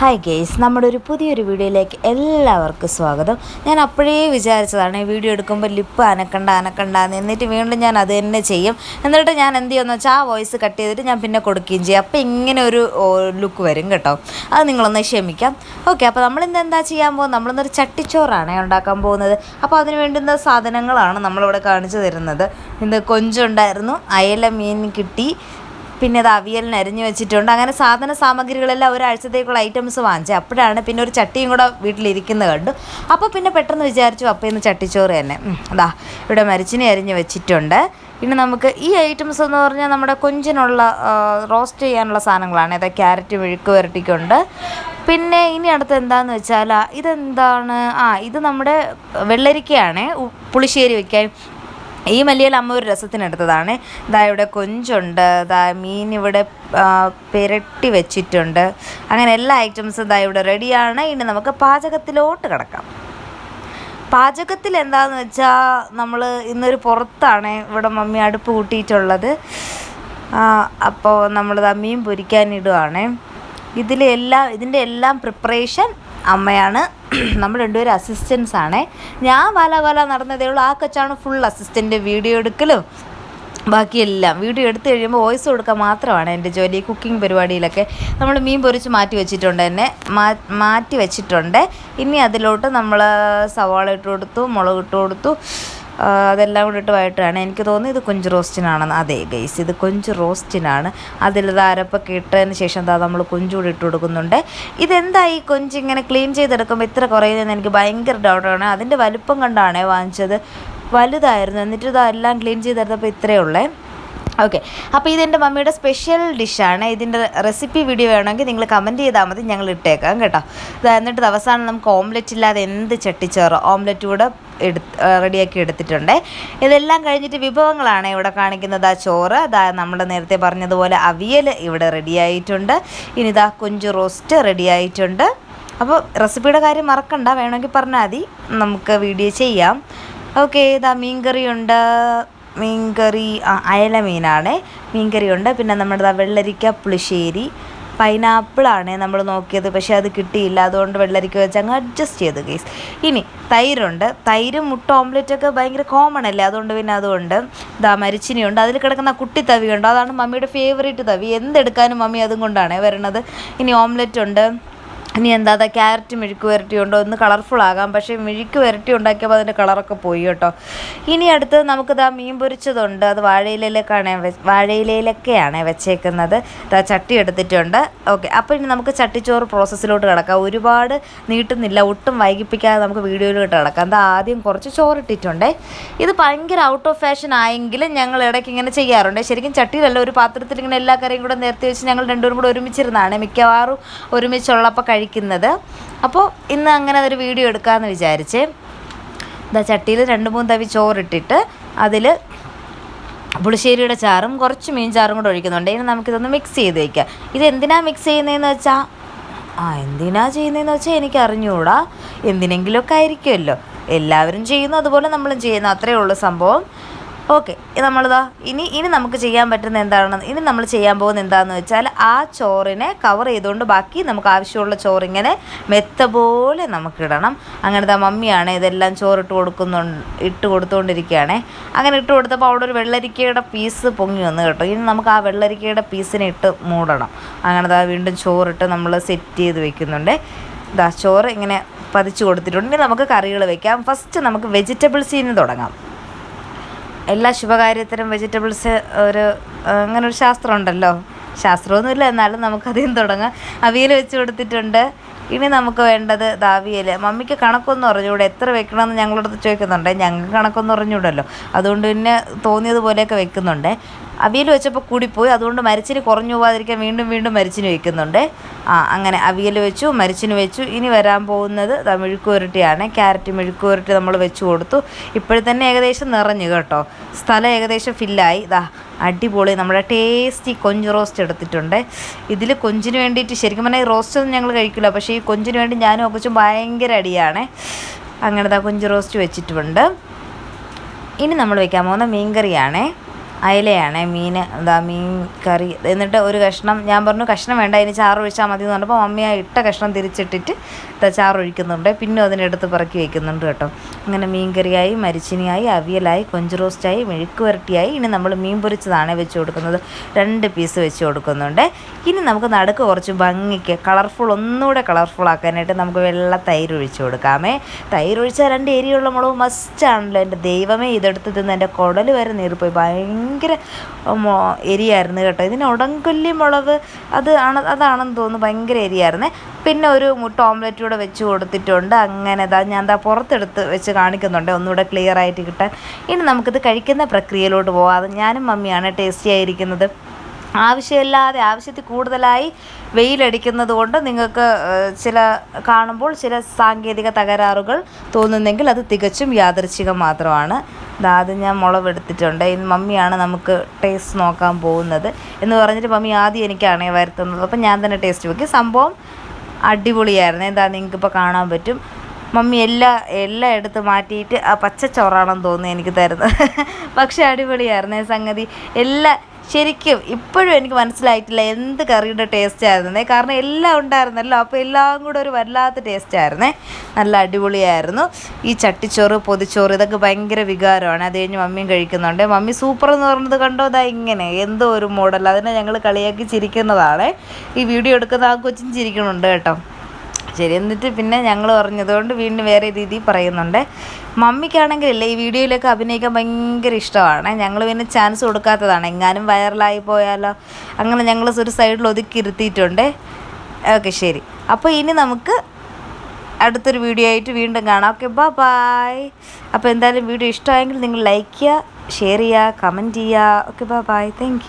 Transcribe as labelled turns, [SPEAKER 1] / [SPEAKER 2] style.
[SPEAKER 1] Hi guys നമ്മുടെ ഒരു പുതിയൊരു വീഡിയോയിലേക്ക് എല്ലാവർക്കും സ്വാഗതം. ഞാൻ അപ്പോഴേ വിചാരിച്ചതാണ് ഈ വീഡിയോ എടുക്കുമ്പോൾ ലിപ്പ് അനക്കണ്ട അനക്കണ്ടന്ന് എന്നിട്ട് വീണ്ടും ഞാൻ അത് തന്നെ ചെയ്യും. എന്നിട്ട് ഞാൻ എന്ത് ചെയ്യുമെന്ന് വെച്ചാൽ ആ വോയിസ് കട്ട് ചെയ്തിട്ട് ഞാൻ പിന്നെ കൊടുക്കുകയും ചെയ്യും. അപ്പോൾ ഇങ്ങനെ ഒരു ലുക്ക് വരും കേട്ടോ. അത് നിങ്ങളൊന്ന് ക്ഷമിക്കാം. ഓക്കെ അപ്പോൾ നമ്മളിന്ന് എന്താ ചെയ്യാൻ പോകുന്നത്? നമ്മളിന്നൊരു ചട്ടിച്ചോറാണ് ഉണ്ടാക്കാൻ പോകുന്നത്. അപ്പോൾ അതിന് വേണ്ടുന്ന സാധനങ്ങളാണ് നമ്മളിവിടെ കാണിച്ചു തരുന്നത്. ഇന്ന് കൊഞ്ചുണ്ടായിരുന്നു അയല മീൻ കിട്ടി പിന്നെ അത് അവിയലിന് അരിഞ്ഞു വെച്ചിട്ടുണ്ട്. അങ്ങനെ സാധന സാമഗ്രികളെല്ലാം ഒരാഴ്ചത്തേക്കുള്ള ഐറ്റംസ് വാങ്ങിച്ചത് അപ്പോഴാണ് പിന്നെ ഒരു ചട്ടിയും കൂടെ വീട്ടിലിരിക്കുന്നത് കണ്ടു. അപ്പോൾ പിന്നെ പെട്ടെന്ന് വിചാരിച്ചു അപ്പോൾ ഇന്ന് ചട്ടിച്ചോറ് തന്നെ. അതാ ഇവിടെ മരിച്ചിനെ അരിഞ്ഞ് വെച്ചിട്ടുണ്ട്. ഇനി നമുക്ക് ഈ ഐറ്റംസ് എന്ന് പറഞ്ഞാൽ നമ്മുടെ കൊഞ്ചിനുള്ള റോസ്റ്റ് ചെയ്യാനുള്ള സാധനങ്ങളാണ്. ഏതാ ക്യാരറ്റ് മെഴുക്ക് വരട്ടിക്കുണ്ട്. പിന്നെ ഇനി അടുത്ത് എന്താണെന്ന് വെച്ചാൽ ഇതെന്താണ്? ആ ഇത് നമ്മുടെ വെള്ളരിക്കയാണ്. പുളിശ്ശേരി വെക്കാൻ ഈ മല്ലിയില അമ്മ ഒരു രസത്തിനെടുത്തതാണ് ഇതാ ഇവിടെ കൊഞ്ചുണ്ട് ഇതാ മീൻ ഇവിടെ പെരട്ടി വെച്ചിട്ടുണ്ട്. അങ്ങനെ എല്ലാ ഐറ്റംസും ഇതാ ഇവിടെ റെഡിയാണ്. ഇനി നമുക്ക് പാചകത്തിലോട്ട് കിടക്കാം. പാചകത്തിൽ എന്താന്ന് വെച്ചാൽ നമ്മൾ ഇന്നൊരു പുറത്താണ് ഇവിടെ മമ്മി അടുപ്പ് കൂട്ടിയിട്ടുള്ളത്. അപ്പോൾ നമ്മളിതാ മീൻ പൊരിക്കാനിടുവാണ് ഇതിലെല്ലാം ഇതിന്റെ എല്ലാം പ്രിപ്പറേഷൻ അമ്മയാണ്. നമ്മൾ രണ്ടുപേരും അസിസ്റ്റൻസ് ആണേ. ഞാൻ വല വല നടന്നതേ ഉള്ളൂ. ആ കൊച്ചാണ് ഫുൾ അസിസ്റ്റന്റ് വീഡിയോ എടുക്കലും. ബാക്കിയെല്ലാം. വീഡിയോ എടുത്തു കഴിയുമ്പോൾ വോയിസ് കൊടുക്കാൻ മാത്രമാണ് എന്റെ ജോലി. കുക്കിംഗ് പരിപാടിയിലൊക്കെ നമ്മൾ മീൻ പൊരിച്ച് മാറ്റി വെച്ചിട്ടുണ്ട് തന്നെ മാറ്റി വെച്ചിട്ടുണ്ട്. ഇനി അതിലോട്ട് നമ്മൾ സവാള ഇട്ട് കൊടുത്തു മുളക് ഇട്ട് കൊടുത്തു. അതെല്ലാം കൂടി ഇട്ട് വഴട്ടാണ് എനിക്ക് തോന്നുന്നത് ഇത് കൊഞ്ച് റോസ്റ്റിനാണെന്ന്. അതെ ഗൈസ് ഇത് കൊഞ്ച് റോസ്റ്റിനാണ്. അതിലിത് അരപ്പൊക്കെ ഇട്ടതിന് ശേഷം എന്താ നമ്മൾ കൊഞ്ച് കൂടി ഇട്ട് കൊടുക്കുന്നുണ്ട്. ഇതെന്താ ഈ കൊഞ്ച് ഇങ്ങനെ ക്ലീൻ ചെയ്തെടുക്കുമ്പോൾ ഇത്ര കുറയുന്നതെന്ന് എനിക്ക് ഭയങ്കര ഡൗട്ടാണ് അതിന്റെ വലുപ്പം കണ്ടാണേ വാങ്ങിച്ചത്. വലുതായിരുന്നു. എന്നിട്ട് ഇതെല്ലാം ക്ലീൻ ചെയ്തെടുത്തപ്പോൾ ഇത്രയേ ഉള്ളേ. ഓക്കെ അപ്പോൾ ഇതെന്റെ മമ്മിയുടെ സ്പെഷ്യൽ ഡിഷാണ് ഇതിന്റെ റെസിപ്പി വീഡിയോ വേണമെങ്കിൽ നിങ്ങൾ കമന്റ് ചെയ്താൽ മതി. ഞങ്ങൾ ഇട്ടേക്കാം കേട്ടോ. എന്നിട്ട് അവസാനം നമുക്ക് ഓംലെറ്റ് ഇല്ലാതെ എന്ത് ചട്ടിച്ചോറ് ഓംലെറ്റ് കൂടെ എടുത്ത് റെഡിയാക്കി എടുത്തിട്ടുണ്ട്. ഇതെല്ലാം കഴിഞ്ഞിട്ട് വിഭവങ്ങളാണ് ഇവിടെ കാണിക്കുന്നത്. ആ ചോറ് അതാ നമ്മൾ നേരത്തെ പറഞ്ഞതുപോലെ അവിയൽ ഇവിടെ റെഡിയായിട്ടുണ്ട് ഇനി ഇതാ കൊഞ്ച് റോസ്റ്റ് റെഡിയായിട്ടുണ്ട് അപ്പോൾ റെസിപ്പിയുടെ കാര്യം മറക്കണ്ട. വേണമെങ്കിൽ പറഞ്ഞാൽ മതി. നമുക്ക് വീഡിയോ ചെയ്യാം. ഓക്കെ ഇതാ മീൻകറിയുണ്ട്. മീൻകറി അയല മീനാണ്. മീൻകറി ഉണ്ട്. പിന്നെ നമ്മുടെ വെള്ളരിക്ക പുളിശ്ശേരി. പൈനാപ്പിളാണ് നമ്മൾ നോക്കിയത്. പക്ഷേ അത് കിട്ടിയില്ല. അതുകൊണ്ട് വെള്ളരിക്ക വെച്ച് അങ്ങ് അഡ്ജസ്റ്റ് ചെയ്തു കേസ് ഇനി തൈരുണ്ട്. തൈരും മുട്ട ഓംലെറ്റൊക്കെ ഭയങ്കര കോമൺ അല്ലേ? അതുകൊണ്ട് പിന്നെ അതുകൊണ്ട് ഇതാ മരിച്ചിനിയുണ്ട്. അതിൽ കിടക്കുന്ന കുട്ടി തവിയുണ്ട്. അതാണ് മമ്മിയുടെ ഫേവറേറ്റ് തവി. എന്തെടുക്കാനും മമ്മി അതും കൊണ്ടാണ് വരണത്. ഇനി ഓംലെറ്റ് ഉണ്ട്. ഇനി എന്താ അതാ ക്യാരറ്റ് മെഴുക്ക് വരട്ടി ഉണ്ടോ? ഒന്ന് കളർഫുൾ ആകാം. പക്ഷേ മെഴുക്ക് വരട്ടി ഉണ്ടാക്കിയപ്പോൾ അതിന്റെ കളറൊക്കെ പോയി കേട്ടോ. ഇനി അടുത്ത് നമുക്കിതാ മീൻ പൊരിച്ചതുണ്ട്. അത് വാഴയിലയിലേക്കാണ് വാഴയിലയിലൊക്കെയാണ് വെച്ചേക്കുന്നത്. ഇതാ ചട്ടി എടുത്തിട്ടുണ്ട്. ഓക്കെ അപ്പോൾ ഇനി നമുക്ക് ചട്ടിച്ചോറ് പ്രോസസ്സിലോട്ട് കിടക്കാം. ഒരുപാട് നീട്ടുന്നില്ല. ഒട്ടും വൈകിപ്പിക്കാതെ നമുക്ക് വീഡിയോയിലോട്ട് കിടക്കാം. എന്താ ആദ്യം കുറച്ച് ചോറിട്ടിട്ടുണ്ടേ. ഇത് ഭയങ്കര ഔട്ട് ഓഫ് ഫാഷൻ ആയെങ്കിലും ഞങ്ങൾ ഇടയ്ക്ക് ഇങ്ങനെ ചെയ്യാറുണ്ട്. ശരിക്കും ചട്ടിയിലല്ല ഒരു പാത്രത്തിൽ ഇങ്ങനെ എല്ലാ കറിയും കൂടെ നേരത്തെ വെച്ച് ഞങ്ങൾ രണ്ടുപേരും കൂടെ ഒരുമിച്ചിരുന്നാണ്. മിക്കവാറും ഒരുമിച്ചുള്ളപ്പോൾ കഴിക്കുന്നത്. അപ്പോൾ ഇന്ന് അങ്ങനെ ഒരു വീഡിയോ എടുക്കാമെന്ന് വിചാരിച്ച് ഇതാ ചട്ടിയിൽ രണ്ട് മൂന്ന് തവി ചോറിട്ടിട്ട് അതിൽ പുളിശ്ശേരിയുടെ ചാറും കുറച്ച് മീൻ ചാറും കൂടെ ഒഴിക്കുന്നുണ്ട്. ഇനി നമുക്കിതൊന്ന് മിക്സ് ചെയ്ത് വയ്ക്കാം ഇത് എന്തിനാ മിക്സ് ചെയ്യുന്നതെന്ന് വെച്ചാൽ ആ എന്തിനാ ചെയ്യുന്നതെന്ന് വെച്ചാൽ എനിക്ക് അറിഞ്ഞുകൂടാ എന്തിനെങ്കിലുമൊക്കെ ആയിരിക്കുമല്ലോ. എല്ലാവരും ചെയ്യുന്നു അതുപോലെ നമ്മളും ചെയ്യുന്നു. അത്രയേ ഉള്ളൂ സംഭവം. ഓക്കെ നമ്മളിതാ ഇനി ഇനി നമുക്ക് ചെയ്യാൻ പറ്റുന്ന എന്താണ് ഇനി നമ്മൾ ചെയ്യാൻ പോകുന്ന എന്താണെന്ന് വെച്ചാൽ ആ ചോറിനെ കവർ ചെയ്തുകൊണ്ട് ബാക്കി നമുക്ക് ആവശ്യമുള്ള ചോറിങ്ങനെ മെത്ത പോലെ നമുക്കിടണം അങ്ങനത്തെ മമ്മിയാണ് ഇതെല്ലാം ചോറിട്ട് കൊടുക്കുന്നുണ്ട് ഇട്ട് കൊടുത്തുകൊണ്ടിരിക്കുകയാണേ അങ്ങനെ ഇട്ട് കൊടുത്തപ്പോൾ അവിടെ ഒരു വെള്ളരിക്കയുടെ പീസ് പൊങ്ങി വന്നു കേട്ടോ. ഇനി നമുക്ക് ആ വെള്ളരിക്കയുടെ പീസിനെ ഇട്ട് മൂടണം. അങ്ങനത്തെ വീണ്ടും ചോറിട്ട് നമ്മൾ സെറ്റ് ചെയ്ത് വെക്കുന്നുണ്ട്. ദാ ചോറ് ഇങ്ങനെ പതിച്ചു കൊടുത്തിട്ടുണ്ട്. ഇനി നമുക്ക് കറികൾ വെക്കാം. ഫസ്റ്റ് നമുക്ക് വെജിറ്റബിൾസിൽ നിന്ന് തുടങ്ങാം. എല്ലാ ശുഭകാര്യത്തിനും വെജിറ്റബിൾസ് ഒരു അങ്ങനെ ഒരു ശാസ്ത്രം ഉണ്ടല്ലോ ശാസ്ത്രമൊന്നുമില്ല എന്നാലും നിന്ന് തുടങ്ങാം. അവിയൽ വെച്ച് കൊടുത്തിട്ടുണ്ട്. ഇനി നമുക്ക് വേണ്ടത് ദാവിയൽ മമ്മിക്ക് കണക്കൊന്നും അറിഞ്ഞൂടെ എത്ര വെക്കണമെന്ന് ഞങ്ങളോട് ചോദിക്കുന്നുണ്ട്. ഞങ്ങൾക്ക് കണക്കൊന്നും അറിഞ്ഞൂടല്ലോ അതുകൊണ്ട് പിന്നെ തോന്നിയതുപോലെയൊക്കെ വെക്കുന്നുണ്ട്. അവിയൽ വെച്ചപ്പോൾ കൂടിപ്പോയി. അതുകൊണ്ട് മരിച്ചിന് കുറഞ്ഞു പോകാതിരിക്കാൻ വീണ്ടും വീണ്ടും മരിച്ചിന് വയ്ക്കുന്നുണ്ട് ആ അങ്ങനെ അവിയൽ വെച്ചു മരിച്ചിന് വെച്ചു. ഇനി വരാൻ പോകുന്നത് മെഴുക്കുവരട്ടിയാണ്. ക്യാരറ്റ് മെഴുക്കുവരട്ടി നമ്മൾ വെച്ച് കൊടുത്തു. ഇപ്പോഴത്തന്നെ ഏകദേശം നിറഞ്ഞു കേട്ടോ. സ്ഥലം ഏകദേശം ഫില്ലായി. ഇതാ അടിപൊളി. നമ്മുടെ ടേസ്റ്റി കൊഞ്ച് റോസ്റ്റ് എടുത്തിട്ടുണ്ട്. ഇതിൽ കൊഞ്ചിന് വേണ്ടിയിട്ട് ശരിക്കും പറഞ്ഞാൽ ഈ റോസ്റ്റ് ഒന്നും ഞങ്ങൾ കഴിക്കില്ല പക്ഷേ ഈ കൊഞ്ചിന് വേണ്ടി ഞാനും ഒക്കെ ഭയങ്കര അടിയാണ്. അങ്ങനത്തെ കൊഞ്ച് റോസ്റ്റ് വെച്ചിട്ടുണ്ട്. ഇനി നമ്മൾ വെക്കാൻ പോകുന്ന മീൻകറിയാണേ. അയലയാണ് മീൻ എന്താ മീൻ കറി എന്നിട്ട് ഒരു കഷ്ണം ഞാൻ പറഞ്ഞു കഷ്ണം വേണ്ട അതിന് ചാറ് ഒഴിച്ചാൽ മതി എന്ന് പറഞ്ഞപ്പോൾ മമ്മി ആ ഇട്ട കഷ്ണം തിരിച്ചിട്ടിട്ട് ചാറ് ഒഴിക്കുന്നുണ്ട്. പിന്നെ അതിനെടുത്ത് പറക്കി വയ്ക്കുന്നുണ്ട് കേട്ടോ. അങ്ങനെ മീൻ കറിയായി മരിച്ചിനിയായി അവിയലായി കൊഞ്ച് റോസ്റ്റായി മെഴുക്ക് വരട്ടിയായി. ഇനി നമ്മൾ മീൻ പൊരിച്ചതാണ് വെച്ച് കൊടുക്കുന്നത്. രണ്ട് പീസ് വെച്ച് കൊടുക്കുന്നുണ്ട്. ഇനി നമുക്ക് നടുക്ക് കുറച്ച് ഭംഗിക്ക് കളർഫുൾ ഒന്നുകൂടെ കളർഫുൾ ആക്കാനായിട്ട് നമുക്ക് വെള്ള തൈര് ഒഴിച്ച് കൊടുക്കാമേ. തൈര് ഒഴിച്ചാൽ രണ്ട് എരിയുള്ള മുളക് മസ്റ്റാണല്ലോ എന്റെ ദൈവമേ ഇതെടുത്ത് തിന്ന് എന്റെ കുടൽ വരെ നീറിപ്പോയി. ഭയങ്കര മൊ- എരിയായിരുന്നു കേട്ടോ. ഇതിന് ഉടങ്കൊല്ലി മുളക് അത് ആണ് അതാണെന്ന് തോന്നുന്നു ഭയങ്കര എരിയായിരുന്നേ. പിന്നെ ഒരു മുട്ട ഓംലെറ്റ് കൂടെ വെച്ച് കൊടുത്തിട്ടുണ്ട്. അങ്ങനെ ദാ ഞാൻ ദാ പുറത്തെടുത്ത് വെച്ച് കാണിക്കുന്നുണ്ട്. ഒന്നുകൂടെ ക്ലിയർ ആയിട്ട് കിട്ടാൻ. ഇനി നമുക്കിത് കഴിക്കുന്ന പ്രക്രിയയിലോട്ട് പോകാം അത് ഞാനും മമ്മിയാണ് ടേസ്റ്റി ആയിരിക്കുന്നത്. ആവശ്യമില്ലാതെ ആവശ്യത്തിൽ കൂടുതലായി വെയിലടിക്കുന്നത് കൊണ്ട് നിങ്ങൾക്ക് ചില കാണുമ്പോൾ ചില സാങ്കേതിക തകരാറുകൾ തോന്നുന്നെങ്കിൽ അത് തികച്ചും യാദൃച്ഛികം മാത്രമാണ്. അത് ഞാൻ മുളവെടുത്തിട്ടുണ്ട് ഇന്ന് മമ്മിയാണ് നമുക്ക് ടേസ്റ്റ് നോക്കാൻ പോകുന്നത് എന്ന് പറഞ്ഞിട്ട് മമ്മി ആദ്യം എനിക്കാണ് വരുത്തുന്നത്. അപ്പം ഞാൻ തന്നെ ടേസ്റ്റ് നോക്കി സംഭവം അടിപൊളിയായിരുന്നു. എന്താ നിങ്ങൾക്കിപ്പോൾ കാണാൻ പറ്റും. മമ്മി എല്ലാ എല്ലാം എടുത്ത് മാറ്റിയിട്ട് ആ പച്ച ചോറാണെന്ന് തോന്നുന്നു എനിക്ക് തരുന്നത്. പക്ഷേ അടിപൊളിയായിരുന്നു. സംഗതി. എല്ലാ ശരിക്കും ഇപ്പോഴും എനിക്ക് മനസ്സിലായിട്ടില്ല എന്ത് കറിയുടെ ടേസ്റ്റ് ആയിരുന്നേ. കാരണം എല്ലാം ഉണ്ടായിരുന്നല്ലോ. അപ്പോൾ എല്ലാം കൂടെ ഒരു വല്ലാത്ത ടേസ്റ്റ് ആയിരുന്നേ. നല്ല അടിപൊളിയായിരുന്നു. ഈ ചട്ടിച്ചോറ് പൊതിച്ചോറ് ഇതൊക്കെ ഭയങ്കര വികാരമാണ്. അത് കഴിഞ്ഞ് മമ്മിയും കഴിക്കുന്നുണ്ട്. മമ്മി സൂപ്പർ എന്ന് പറഞ്ഞത് കണ്ടോ? അതാ ഇങ്ങനെ. എന്തോ ഒരു മോഡൽ അതിനെ ഞങ്ങൾ കളിയാക്കി ചിരിക്കുന്നതാണ്. ഈ വീഡിയോ എടുക്കുന്ന ആ കൊച്ചും ചിരിക്കണുണ്ട് കേട്ടോ. ശരി എന്നിട്ട് പിന്നെ ഞങ്ങൾ പറഞ്ഞതുകൊണ്ട് വീണ്ടും വേറെ രീതിയിൽ പറയുന്നുണ്ട്. മമ്മിക്കാണെങ്കിലല്ലേ ഈ വീഡിയോയിലൊക്കെ അഭിനയിക്കാൻ ഭയങ്കര ഇഷ്ടമാണ്. ഞങ്ങൾ പിന്നെ ചാൻസ് കൊടുക്കാത്തതാണ്. എങ്ങാനും വൈറലായി പോയാലോ? അങ്ങനെ ഞങ്ങൾ ഒരു സൈഡിൽ ഒതുക്കി ഇരുത്തിയിട്ടുണ്ട്. ഓക്കെ ശരി. അപ്പോൾ ഇനി നമുക്ക് അടുത്തൊരു വീഡിയോ ആയിട്ട് വീണ്ടും കാണാം. ഓക്കെ ബാ ബായ് അപ്പോൾ എന്തായാലും വീഡിയോ ഇഷ്ടമായെങ്കിൽ നിങ്ങൾ ലൈക്ക് ചെയ്യുക ഷെയർ ചെയ്യുക കമന്റ് ചെയ്യുക. ഓക്കെ ബാ ബായ് താങ്ക്